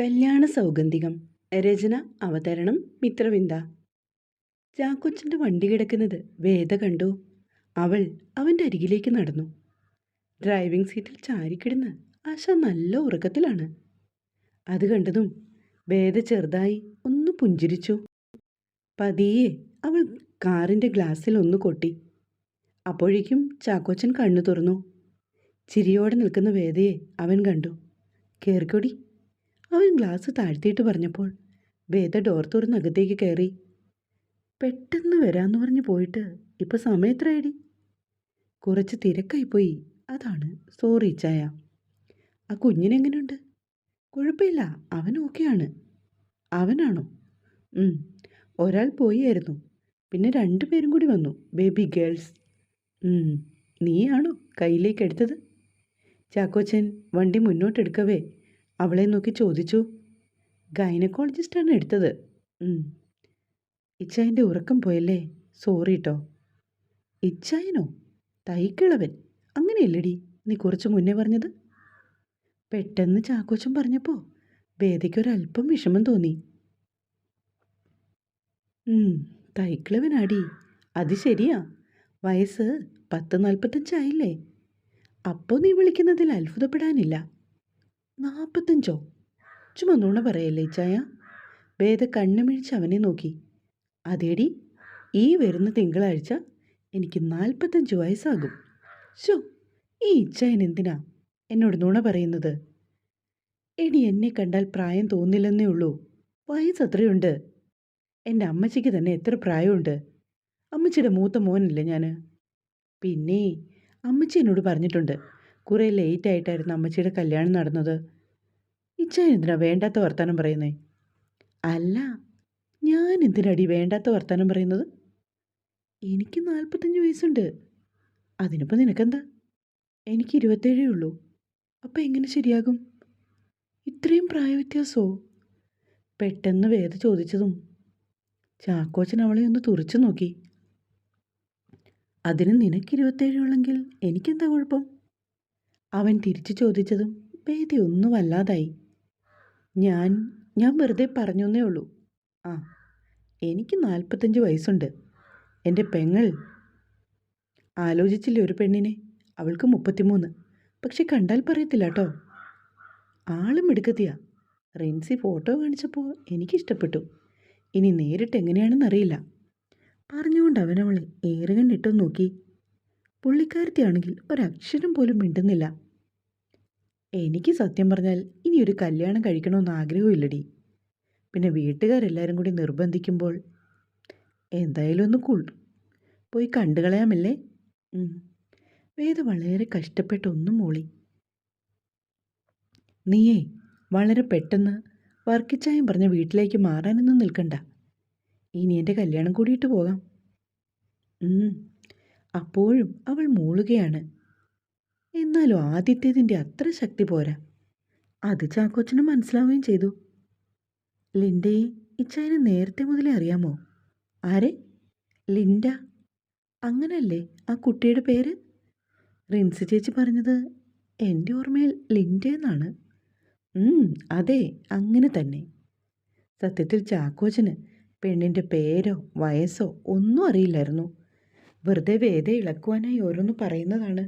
കല്യാണ സൗഗന്ധികം. രചന അവതരണം മിത്രവിന്ദ. ചാക്കോച്ചന്റെ വണ്ടി കിടക്കുന്നത് വേദ കണ്ടു. അവൾ അവന്റെ അരികിലേക്ക് നടന്നു. ഡ്രൈവിംഗ് സീറ്റിൽ ചാരിക്കിടുന്ന് ആശ നല്ല ഉറക്കത്തിലാണ്. അത് കണ്ടതും വേദ ചെറുതായി ഒന്ന് പുഞ്ചിരിച്ചു. പതിയെ അവൾ കാറിന്റെ ഗ്ലാസ്സിൽ ഒന്ന് കൊട്ടി. അപ്പോഴേക്കും ചാക്കോച്ചൻ കണ്ണു തുറന്നു. ചിരിയോടെ നിൽക്കുന്ന വേദയെ അവൻ കണ്ടു. കേറിക്കൊടി. അവൻ ഗ്ലാസ് താഴ്ത്തിയിട്ട് പറഞ്ഞപ്പോൾ വേദ ഡോർ തുറന്ന് അകത്തേക്ക് കയറി. പെട്ടെന്ന് വരാമെന്ന് പറഞ്ഞ് പോയിട്ട് ഇപ്പം സമയത്രയടി കുറച്ച് തിരക്കായിപ്പോയി അതാണ്. സോറി ചായ. ആ കുഞ്ഞിനെങ്ങനെയുണ്ട് കുഴപ്പമില്ല. അവൻ ഓക്കെയാണ്. അവനാണോ? ഒരാൾ പോയായിരുന്നു പിന്നെ രണ്ടു പേരും കൂടി വന്നു. ബേബി ഗേൾസ് നീയാണോ കയ്യിലേക്ക് എടുത്തത്? ചാക്കോച്ചൻ വണ്ടി മുന്നോട്ടെടുക്കവേ. അവളെ നോക്കി ചോദിച്ചു ഗൈനക്കോളജിസ്റ്റാണ് എടുത്തത്. ഇച്ചായന്റെ ഉറക്കം പോയല്ലേ? സോറി കേട്ടോ ഇച്ചായനോ? തൈക്കിളവൻ? അങ്ങനെയല്ലടി നീ കുറച്ച് മുന്നേ പറഞ്ഞത്? പെട്ടെന്ന് ചാക്കോച്ചൻ പറഞ്ഞപ്പോൾ വേദയ്ക്കൊരല്പം വിഷമം തോന്നി. തൈക്കിളവനാടി. അത് ശരിയാ. വയസ്സ് പത്ത് നാൽപ്പത്തഞ്ചായില്ലേ. അപ്പോൾ നീ വിളിക്കുന്നതിൽ അത്ഭുതപ്പെടാനില്ല. നാൽപ്പത്തഞ്ചോ ചുമ്മാ നുണ പറയല്ലേ ചായ? വേദ കണ്ണുമിഴിച്ച് അവനെ നോക്കി. അതേടി ഈ വരുന്ന തിങ്കളാഴ്ച എനിക്ക് നാൽപ്പത്തഞ്ച് വയസ്സാകും. ഷോ ഈ ഇച്ചായൻ എന്തിനാ എന്നോട് നുണ പറയുന്നത്? എടി എന്നെ കണ്ടാൽ പ്രായം തോന്നില്ലെന്നേ ഉള്ളൂ. വയസ്സ് അത്രയുണ്ട്. എന്റെ അമ്മച്ചിക്ക് തന്നെ എത്ര പ്രായമുണ്ട്? അമ്മച്ചിയുടെ മൂത്ത മോനല്ലേ ഞാൻ പിന്നെ അമ്മച്ചി എന്നോട് പറഞ്ഞിട്ടുണ്ട് കുറേ ലേറ്റ് ആയിട്ടായിരുന്നു അമ്മച്ചിയുടെ കല്യാണം നടന്നത്. ഇച്ചായൻ എന്തിനാ വേണ്ടാത്ത വർത്തമാനം പറയുന്നേ? അല്ല ഞാൻ എന്തിനടി വേണ്ടാത്ത വർത്തമാനം പറയുന്നത്? എനിക്ക് നാൽപ്പത്തഞ്ച് വയസ്സുണ്ട്. അതിനിപ്പോൾ നിനക്കെന്താ? എനിക്ക് ഇരുപത്തേഴേ ഉള്ളൂ. അപ്പം എങ്ങനെ ശരിയാകും? ഇത്രയും പ്രായവ്യത്യാസമോ പെട്ടെന്ന് വേദ ചോദിച്ചതും ചാക്കോച്ചൻ അവളെ ഒന്ന് തുറച്ചു നോക്കി. അതിന് നിനക്ക് ഇരുപത്തേഴുള്ളെങ്കിൽ എനിക്കെന്താ കുഴപ്പം? അവൻ തിരിച്ചു ചോദിച്ചതും ബേദി ഒന്നും വല്ലാതായി. ഞാൻ ഞാൻ വെറുതെ പറഞ്ഞേ ഉള്ളൂ. ആ എനിക്ക് നാൽപ്പത്തഞ്ച് വയസ്സുണ്ട്. എന്റെ പെങ്ങൾ ആലോചിച്ചില്ല ഒരു പെണ്ണിനെ? അവൾക്ക് മുപ്പത്തിമൂന്ന്. പക്ഷെ കണ്ടാൽ പറയത്തില്ല കേട്ടോ ആളും എടുക്കത്തിയാ റിൻസി ഫോട്ടോ കാണിച്ചപ്പോൾ എനിക്കിഷ്ടപ്പെട്ടു. ഇനി നേരിട്ട് എങ്ങനെയാണെന്ന് അറിയില്ല. പറഞ്ഞുകൊണ്ട് അവനവളെ കണ്ടിട്ടും നോക്കി. പുള്ളിക്കാരത്തിയാണെങ്കിൽ ഒരക്ഷരം പോലും മിണ്ടുന്നില്ല. എനിക്ക് സത്യം പറഞ്ഞാൽ ഇനി ഒരു കല്യാണം കഴിക്കണമെന്ന് ആഗ്രഹമില്ലടി. പിന്നെ വീട്ടുകാരെല്ലാവരും കൂടി നിർബന്ധിക്കുമ്പോൾ എന്തായാലും ഒന്ന് കൂൾ പോയി കണ്ടുകളയാമല്ലേ? വേദ വളരെ കഷ്ടപ്പെട്ടൊന്നും മൂളി. നീയേ വളരെ പെട്ടെന്ന് വർക്കിച്ചായം പറഞ്ഞ വീട്ടിലേക്ക് മാറാനൊന്നും നിൽക്കണ്ട. ഇനി എന്റെ കല്യാണം കൂടിയിട്ട് പോകാം. അപ്പോഴും അവൾ മൂളുകയാണ്. എന്നാലും ആദ്യത്തേതിന്റെ അത്ര ശക്തി പോരാ. അത് ചാക്കോച്ചന് മനസ്സിലാവുകയും ചെയ്തു. ലിൻഡയെ ഇച്ചായനെ നേരത്തെ മുതലേ അറിയാമോ? ആരെ? ലിൻഡ. അങ്ങനല്ലേ ആ കുട്ടിയുടെ പേര്? റിൻസ് ചേച്ചി പറഞ്ഞത് എന്റെ ഓർമ്മയിൽ ലിൻഡ എന്നാണ്. അതെ അങ്ങനെ തന്നെ. സത്യത്തിൽ ചാക്കോച്ചന് പെണ്ണിന്റെ പേരോ വയസ്സോ ഒന്നും അറിയില്ലായിരുന്നു. വെറുതെ വേദ ഇളക്കുവാനായി ഓരോന്ന് പറയുന്നതാണ്.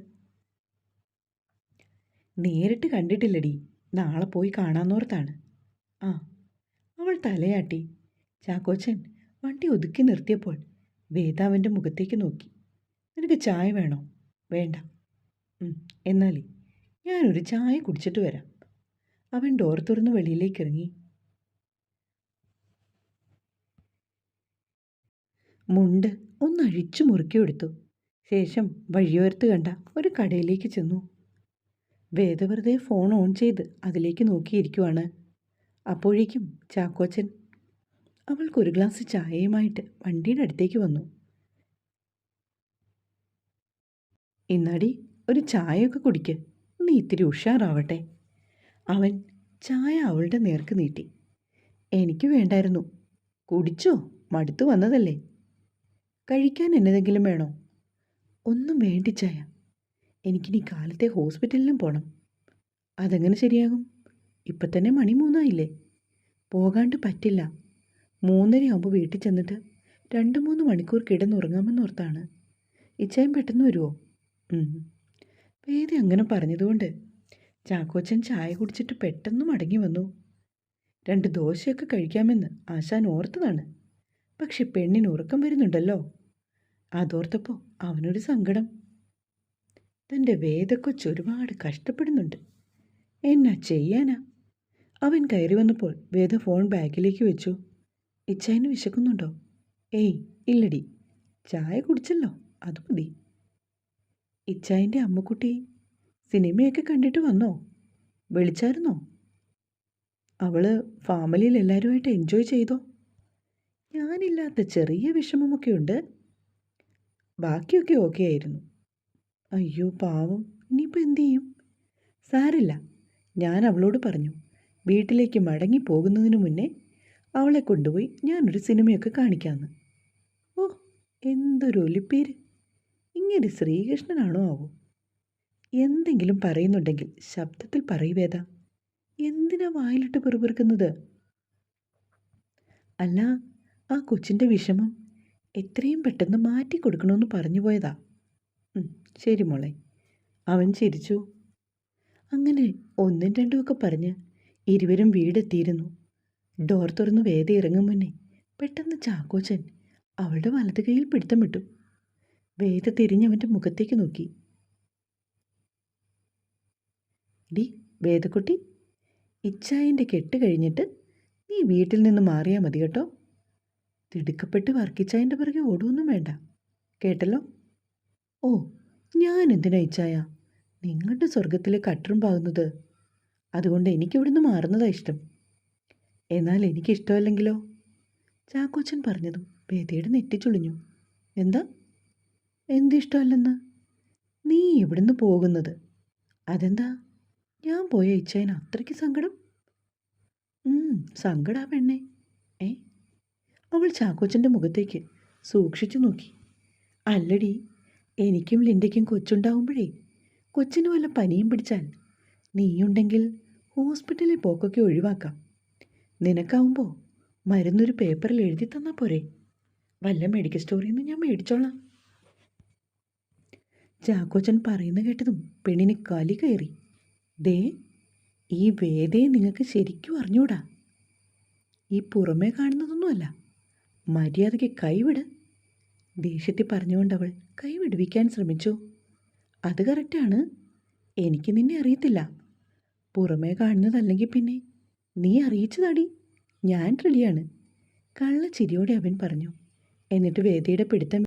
നേരിട്ട് കണ്ടിട്ടില്ലടി. നാളെ പോയി കാണാന്നോർത്താണ്. ആ അവൾ തലയാട്ടി. ചാക്കോച്ചൻ വണ്ടി ഒതുക്കി നിർത്തിയപ്പോൾ വേദാവിന്റെ മുഖത്തേക്ക് നോക്കി. നിനക്ക് ചായ വേണോ? വേണ്ട. എന്നാലേ ഞാനൊരു ചായ കുടിച്ചിട്ട് വരാം. അവൻ ഡോർ തുറന്ന് വെളിയിലേക്ക് ഇറങ്ങി. മുണ്ട് ഒന്ന് അഴിച്ചു മുറുക്കിയെടുത്തു ശേഷം വഴിയോരത്ത് കണ്ട ഒരു കടയിലേക്ക് ചെന്നു. വേദ വെറുതെ ഫോൺ ഓൺ ചെയ്ത് അതിലേക്ക് നോക്കിയിരിക്കുവാണ്. അപ്പോഴേക്കും ചാക്കോച്ചൻ അവൾക്കൊരു ഗ്ലാസ് ചായയുമായിട്ട് വണ്ടിയുടെ അടുത്തേക്ക് വന്നു. ഇന്നാടി ഒരു ചായയൊക്കെ കുടിക്ക്. നീ ഇത്തിരി ഉഷാറാവട്ടെ. അവൻ ചായ അവളുടെ നേർക്ക് നീട്ടി. എനിക്ക് വേണ്ടായിരുന്നു. കുടിച്ചോ? മടുത്തു വന്നതല്ലേ. കഴിക്കാൻ എന്നതെങ്കിലും വേണോ? ഒന്നും വേണ്ടി ചായ. എനിക്കിനി കാലത്തെ ഹോസ്പിറ്റലിലും പോകണം അതെങ്ങനെ ശരിയാകും? ഇപ്പം തന്നെ മണി മൂന്നായില്ലേ? പോകാണ്ട് പറ്റില്ല. മൂന്നരയാകുമ്പോൾ വീട്ടിൽ ചെന്നിട്ട് രണ്ട് മൂന്ന് മണിക്കൂർ കിടന്നുറങ്ങാമെന്നോർത്താണ്. ഇച്ചായം പെട്ടെന്ന് വരുമോ വേദി അങ്ങനെ പറഞ്ഞതുകൊണ്ട് ചാക്കോച്ചൻ ചായ കുടിച്ചിട്ട് പെട്ടെന്ന് മടങ്ങി വന്നു. രണ്ട് ദോശയൊക്കെ കഴിക്കാമെന്ന് ആശാൻ ഓർത്തതാണ്. പക്ഷെ പെണ്ണിന് ഉറക്കം വരുന്നുണ്ടല്ലോ. അതോർത്തപ്പോൾ അവനൊരു സങ്കടം. തന്റെ വേദക്കൊച്ച് ഒരുപാട് കഷ്ടപ്പെടുന്നുണ്ട്. എന്നാ ചെയ്യാനാ? അവൻ കയറി വന്നപ്പോൾ വേദ ഫോൺ ബാഗിലേക്ക് വെച്ചു. ഇച്ചായന് വിശക്കുന്നുണ്ടോ? ഏയ് ഇല്ലടി. ചായ കുടിച്ചല്ലോ അത് മതി. ഇച്ചായന്റെ അമ്മക്കുട്ടി സിനിമയൊക്കെ കണ്ടിട്ട് വന്നോ? വിളിച്ചായിരുന്നോ? അവൾ ഫാമിലിയിൽ എല്ലാവരുമായിട്ട് എൻജോയ് ചെയ്തോ? ഞാനില്ലാത്ത ചെറിയ വിഷമമൊക്കെയുണ്ട് ബാക്കിയൊക്കെ ഓക്കെ ആയിരുന്നു. അയ്യോ പാവം. ഇനിയിപ്പോൾ എന്തു ചെയ്യും? സാരില്ല ഞാൻ അവളോട് പറഞ്ഞു വീട്ടിലേക്ക് മടങ്ങി പോകുന്നതിന് മുന്നേ അവളെ കൊണ്ടുപോയി ഞാനൊരു സിനിമയൊക്കെ കാണിക്കാമെന്ന് ഓ എന്തൊരു ഒലിപ്പേര്. ഇങ്ങനെ ശ്രീകൃഷ്ണനാണോ ആവോ? എന്തെങ്കിലും പറയുന്നുണ്ടെങ്കിൽ ശബ്ദത്തിൽ പറയുവേതാ എന്തിനാ വായിലിട്ട് പെറുപെറുക്കുന്നത്? അല്ല ആ കൊച്ചിന്റെ വിഷമം എത്രയും പെട്ടെന്ന് മാറ്റി കൊടുക്കണമെന്ന് പറഞ്ഞു പോയതാ. ശരി മോളെ. അവൻ ചിരിച്ചു. അങ്ങനെ ഒന്നും രണ്ടുമൊക്കെ പറഞ്ഞ് ഇരുവരും വീടെത്തിയിരുന്നു. ഡോർ തുറന്ന് വേദ ഇറങ്ങും മുന്നേ പെട്ടെന്ന് ചാക്കോച്ചൻ അവളുടെ വലത് കൈയിൽ പിടുത്തം വിട്ടു. വേദ തിരിഞ്ഞവന്റെ മുഖത്തേക്ക് നോക്കി. ഡി വേദക്കുട്ടി ഇച്ചായന്റെ കെട്ട് കഴിഞ്ഞിട്ട് നീ വീട്ടിൽ നിന്ന് മാറിയാൽ മതി കേട്ടോ. തിടുക്കപ്പെട്ട് വർക്കിച്ചായന്റെ പിറകെ ഓടുമൊന്നും വേണ്ട. കേട്ടല്ലോ? ഓ ഞാൻ എന്തിനാ ഇച്ചായ നിങ്ങളുടെ സ്വർഗത്തിലെ കട്ടറും പാകുന്നത്. അതുകൊണ്ട് എനിക്കിവിടുന്ന് മാറുന്നതാണ് ഇഷ്ടം. എന്നാൽ എനിക്കിഷ്ടമല്ലെങ്കിലോ ചാക്കോച്ചൻ പറഞ്ഞതും വേദയുടെ നെറ്റിച്ചുളിഞ്ഞു എന്താ? എന്തിഷ്ടമല്ലെന്ന് നീ ഇവിടുന്ന് പോകുന്നത്. അതെന്താ? ഞാൻ പോയ ഇച്ചായന് അത്രയ്ക്ക് സങ്കടം? സങ്കടാ പെണ്ണേ. ഏ? അവൾ ചാക്കോച്ചന്റെ മുഖത്തേക്ക് സൂക്ഷിച്ചു നോക്കി. അല്ലടി എനിക്കും ലിൻഡയ്ക്കും കൊച്ചുണ്ടാവുമ്പോഴേ കൊച്ചിന് വല്ല പനിയും പിടിച്ചാൽ നീയുണ്ടെങ്കിൽ ഹോസ്പിറ്റലിൽ പോക്കൊക്കെ ഒഴിവാക്കാം. നിനക്കാവുമ്പോൾ മരുന്നൊരു പേപ്പറിൽ എഴുതി തന്നാൽ പോരെ. വല്ല മെഡിക്കൽ സ്റ്റോറിൽ നിന്ന് ഞാൻ മേടിച്ചോളാം. ചാക്കോച്ചൻ പറയുന്ന കേട്ടതും പെണ്ണിന് കലി കയറി. ദേ ഈ വേദയെ നിങ്ങൾക്ക് ശരിക്കും അറിഞ്ഞൂടാ. ഈ പുറമേ കാണുന്നതൊന്നുമല്ല. മര്യാദയ്ക്ക് കൈവിട്. ദേഷ്യത്തിൽ പറഞ്ഞുകൊണ്ടവൾ കൈ വിടുവിക്കാൻ ശ്രമിച്ചു. അത് കറക്റ്റാണ്. എനിക്ക് നിന്നെ അറിയത്തില്ല. പുറമേ കാണുന്നതല്ലെങ്കിൽ പിന്നെ നീ അറിയിച്ചതാടി. ഞാൻ റെഡിയാണ് കള്ള ചിരിയോടെ അവൻ പറഞ്ഞു. എന്നിട്ട് വേദയുടെ പിടുത്തം